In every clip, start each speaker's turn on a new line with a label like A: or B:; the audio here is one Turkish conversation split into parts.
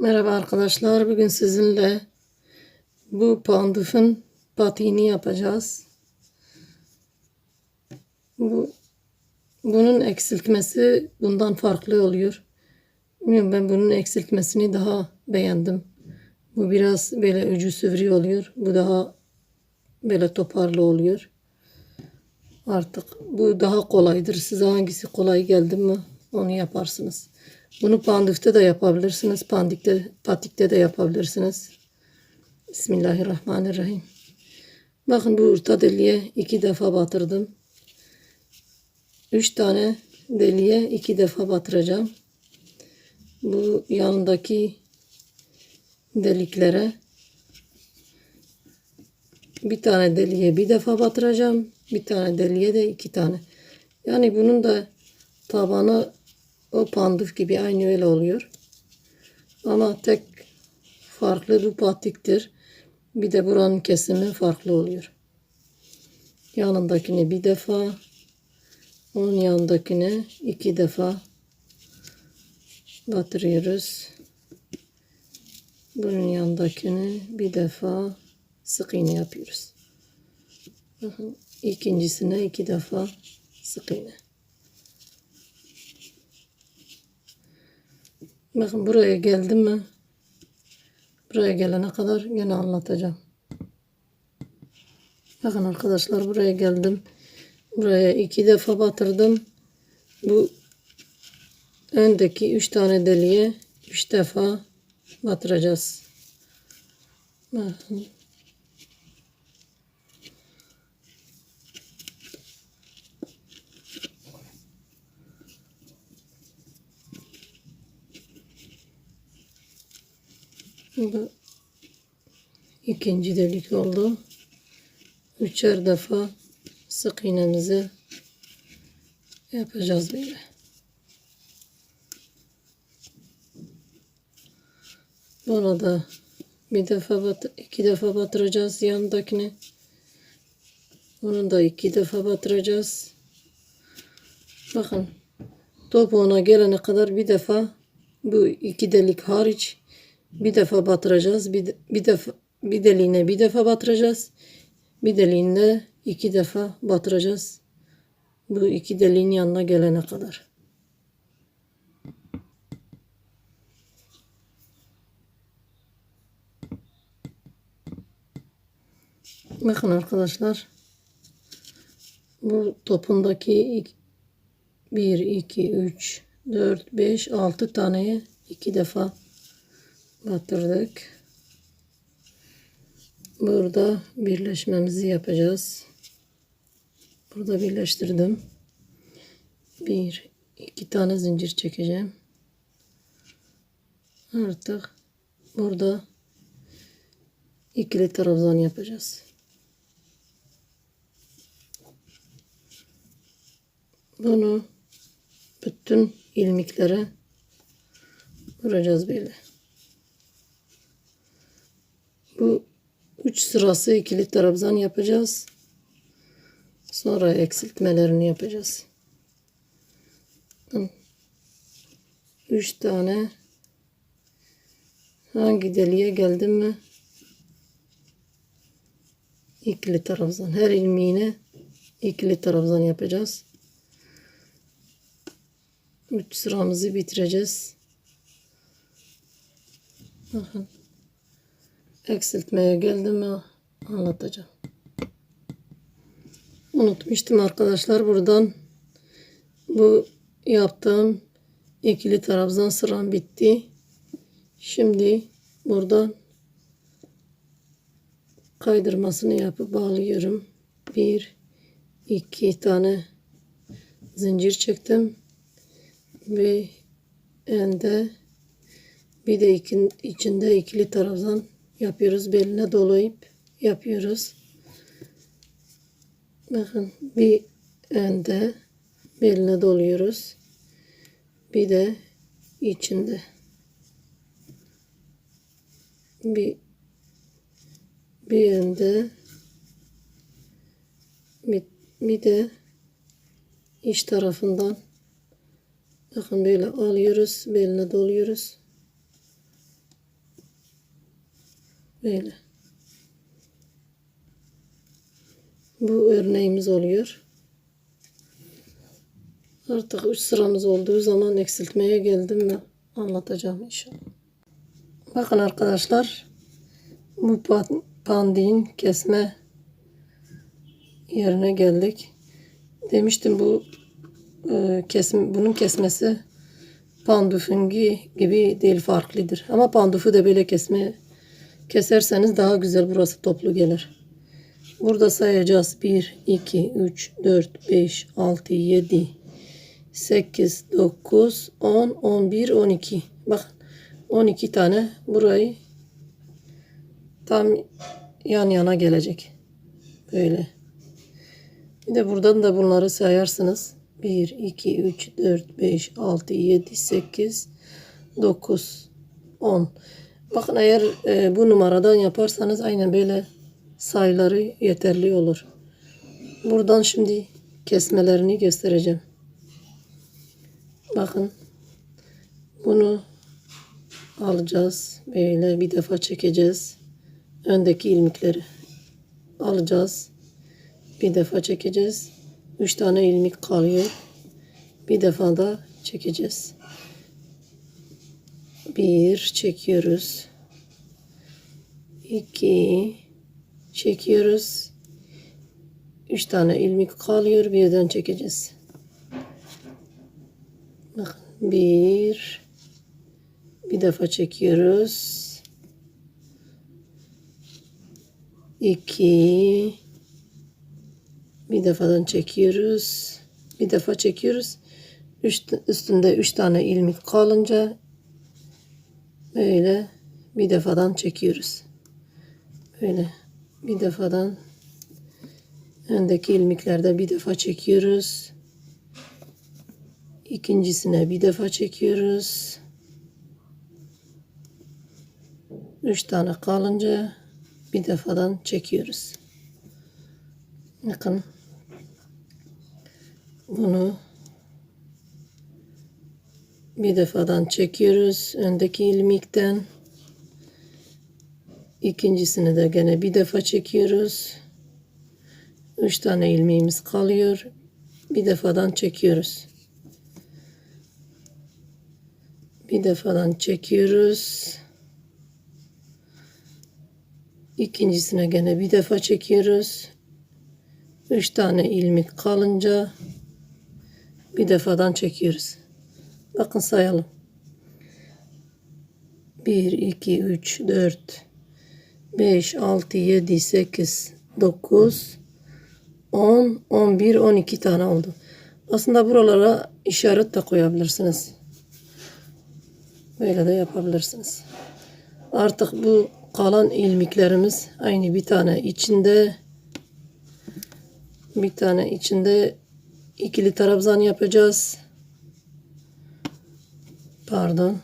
A: Merhaba arkadaşlar. Bugün sizinle bu pandufun patiğini yapacağız. Bu bunun eksiltmesi bundan farklı oluyor. Bilmiyorum ben bunun eksiltmesini daha beğendim. Bu biraz böyle ucu sivri oluyor. Bu daha böyle toparlı oluyor. Artık bu daha kolaydır. Size hangisi kolay geldi mi onu yaparsınız. Bunu pandufta da yapabilirsiniz. Pandikte, patikte de yapabilirsiniz. Bismillahirrahmanirrahim. Bakın bu orta deliğe iki defa batırdım. Üç tane deliğe iki defa batıracağım. Bu yanındaki deliklere bir tane deliğe bir defa batıracağım. Bir tane deliğe de iki tane. Yani bunun da tabanı o panduf gibi aynı öyle oluyor. Ama tek farklı bu patiktir. Bir de buranın kesimi farklı oluyor. Yanındakini bir defa, onun yanındakini iki defa batırıyoruz. Bunun yanındakini bir defa sık iğne yapıyoruz. İkincisine iki defa sık iğne. Bakın buraya geldim mi? Buraya gelene kadar yine anlatacağım. Bakın arkadaşlar buraya geldim. Buraya iki defa batırdım. Bu öndeki üç tane deliğe üç defa batıracağız. Bakın. Bu ikinci delik oldu. Üçer defa sık iğnemizi yapacağız böyle. Bunu da bir defa bat iki defa batıracağız yanındakini. Bunu da iki defa batıracağız. Bakın topuğuna gelene kadar bir defa bu iki delik hariç bir defa batıracağız. Bir, bir defa bir deliğine bir defa batıracağız. Bir deliğine iki defa batıracağız. Bu iki deliğin yanına gelene kadar. Bakın arkadaşlar. Bu topundaki 1, 2, 3, 4, 5, 6 taneye iki defa batırdık. Burada birleşmemizi yapacağız. Burada birleştirdim. Bir, iki tane zincir çekeceğim. Artık burada ikili trabzan yapacağız. Bunu bütün ilmiklere vuracağız böyle. Bu üç sırası ikili trabzan yapacağız. Sonra eksiltmelerini yapacağız. Bakın. Üç tane hangi deliğe geldim mi? İkili trabzan. Her ilmeğine ikili trabzan yapacağız. Üç sıramızı bitireceğiz. Bakın eksiltmeye geldim mi anlatacağım. Unutmuştum arkadaşlar buradan bu yaptığım ikili trabzan sıram bitti. Şimdi buradan kaydırmasını yapıp bağlıyorum. Bir, iki tane zincir çektim ve ende bir de içinde ikili trabzan yapıyoruz. Beline dolayıp yapıyoruz. Bakın bir önde beline doluyoruz. Bir de içinde. Bir bir önde bir, bir de iç tarafından bakın böyle alıyoruz beline doluyoruz Böyle. Bu örneğimiz oluyor. Artık üç sıramız olduğu zaman eksiltmeye geldim mi anlatacağım inşallah. Bakın arkadaşlar bu pan- pandiğin kesme yerine geldik. Demiştim bu e, kesim bunun kesmesi pandufungi gibi değil farklıdır. Ama pandufu da böyle kesme keserseniz daha güzel burası toplu gelir. Burada sayacağız 1 2 3 4 5 6 7 8 9 10 11 12 bakın 12 tane burayı tam yan yana gelecek. Böyle. Bir de buradan da bunları sayarsınız. 1, 2, 3, 4, 5, 6, 7, 8, 9, 10. Bakın eğer e, bu numaradan yaparsanız aynen böyle sayıları yeterli olur. Buradan şimdi kesmelerini göstereceğim. Bakın bunu alacağız. Böyle bir defa çekeceğiz. Öndeki ilmikleri alacağız. Bir defa çekeceğiz. Üç tane ilmik kalıyor. Bir defa da çekeceğiz. Bir çekiyoruz. İki çekiyoruz. Üç tane ilmik kalıyor. Birden çekeceğiz. Bakın bir bir defa çekiyoruz. İki bir defadan çekiyoruz. Bir defa çekiyoruz. Üç, üstünde üç tane ilmik kalınca böyle bir defadan çekiyoruz. Böyle bir defadan öndeki ilmiklerde bir defa çekiyoruz. İkincisine bir defa çekiyoruz. Üç tane kalınca bir defadan çekiyoruz. Bakın bunu bir defadan çekiyoruz öndeki ilmikten. İkincisini de gene bir defa çekiyoruz. Üç tane ilmeğimiz kalıyor. Bir defadan çekiyoruz. Bir defadan çekiyoruz. İkincisine gene bir defa çekiyoruz. Üç tane ilmik kalınca bir defadan çekiyoruz. Bakın sayalım. 1, 2, 3, 4, 5, 6, 7, 8, 9, 10, 11, 12 tane oldu. Aslında buralara işaret de koyabilirsiniz. Böyle de yapabilirsiniz. Artık bu kalan ilmiklerimiz aynı bir tane içinde bir tane içinde ikili trabzan yapacağız. Pardon.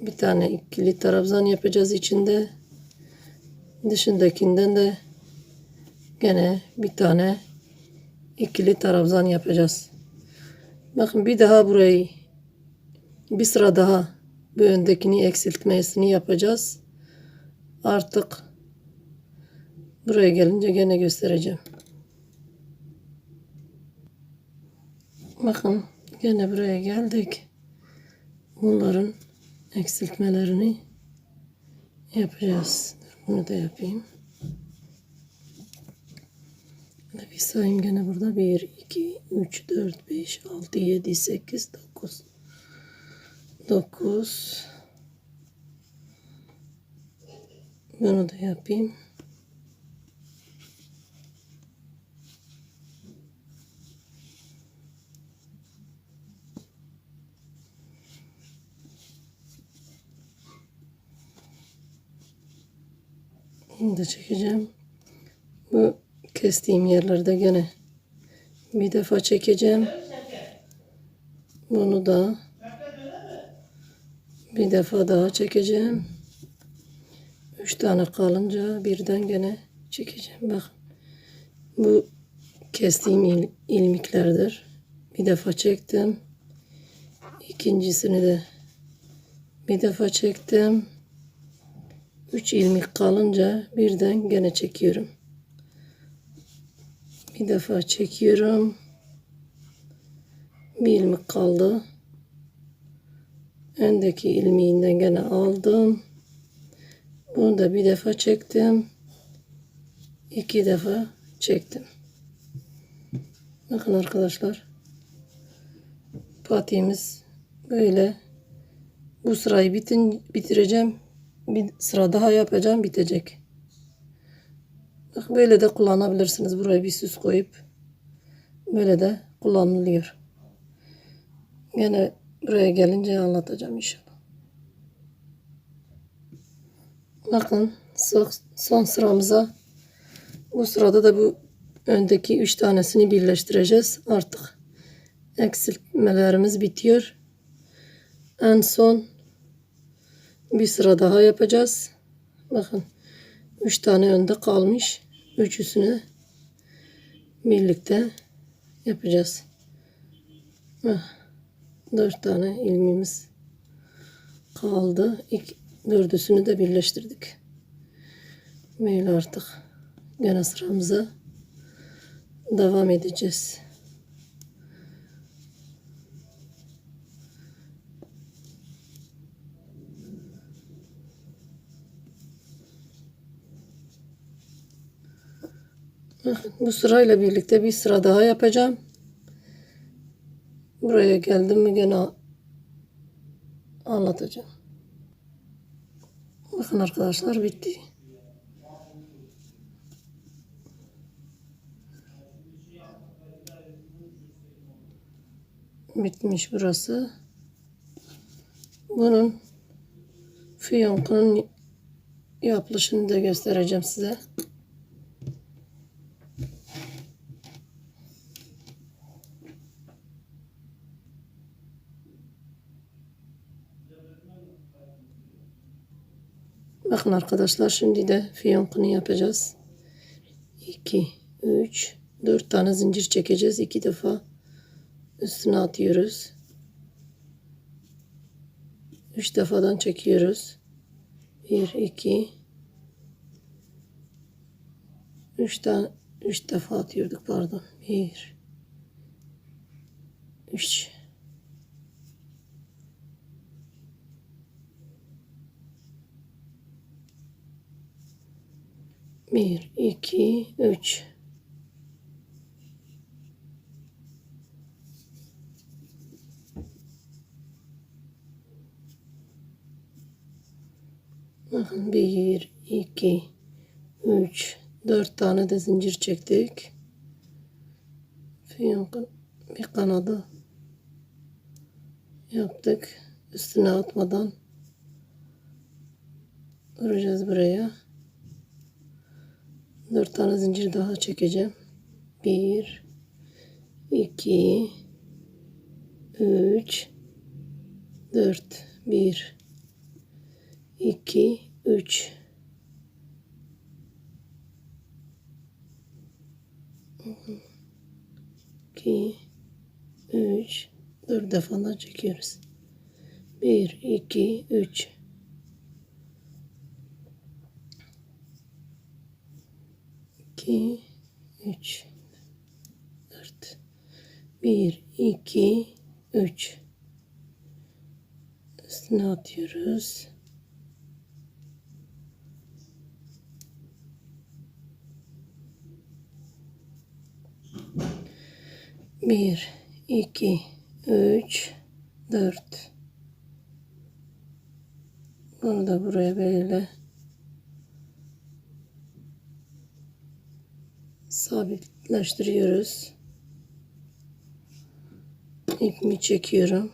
A: Bir tane ikili trabzan yapacağız içinde. Dışındakinden de gene bir tane ikili trabzan yapacağız. Bakın bir daha burayı bir sıra daha bu öndekini eksiltmesini yapacağız. Artık buraya gelince gene göstereceğim. Bakın gene buraya geldik. Bunların eksiltmelerini yapacağız. Bunu da yapayım. Bir sayayım gene burada. 1, 2, 3, 4, 5, 6, 7, 8, 9. 9. Bunu da yapayım. Da çekeceğim. Bu kestiğim yerlerde gene bir defa çekeceğim. Bunu da bir defa daha çekeceğim. Üç tane kalınca birden gene çekeceğim. Bak bu kestiğim il, ilmiklerdir. Bir defa çektim. İkincisini de bir defa çektim. 3 ilmek kalınca birden gene çekiyorum. Bir defa çekiyorum. Bir ilmek kaldı. Öndeki ilmeğinden gene aldım. Bunu da bir defa çektim. iki defa çektim. Bakın arkadaşlar. Patiğimiz böyle. Bu sırayı bitin, bitireceğim. Bir sıra daha yapacağım bitecek. Bak böyle de kullanabilirsiniz. Buraya bir süs koyup böyle de kullanılıyor. Yine buraya gelince anlatacağım inşallah. Bakın son, sıramıza bu sırada da bu öndeki üç tanesini birleştireceğiz. Artık eksiltmelerimiz bitiyor. En son bir sıra daha yapacağız. Bakın üç tane önde kalmış. Üçüsünü birlikte yapacağız. Dört tane ilmimiz kaldı. İlk dördüsünü de birleştirdik. Böyle artık gene sıramıza devam edeceğiz. Bu sırayla birlikte bir sıra daha yapacağım. Buraya geldim mi gene anlatacağım. Bakın arkadaşlar bitti. Bitmiş burası. Bunun fiyonkunun yapılışını da göstereceğim size. Bakın arkadaşlar şimdi de fiyonkunu yapacağız. 2, 3, 4 tane zincir çekeceğiz. 2 defa üstüne atıyoruz. 3 defadan çekiyoruz. 1, 2, 3 tane 3 defa atıyorduk pardon. 1 3 Bir, iki, üç. Bakın bir, iki, üç, dört tane de zincir çektik. Bir kanadı yaptık. Üstüne atmadan vuracağız buraya. Dört tane zincir daha çekeceğim. Bir, iki, üç, dört. Bir, iki, üç. İki, üç, dört defa daha çekiyoruz. Bir, iki, üç. 2 3 4 1 2 3 üstüne atıyoruz. Bir, iki, üç, dört. Bunu da buraya böyle sabitleştiriyoruz. İpimi çekiyorum.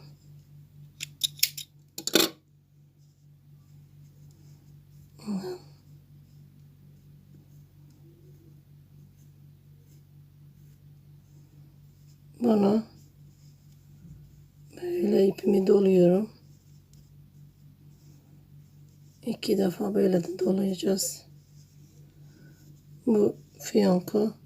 A: Bana böyle ipimi doluyorum. İki defa böyle de dolayacağız. Bu fiyonku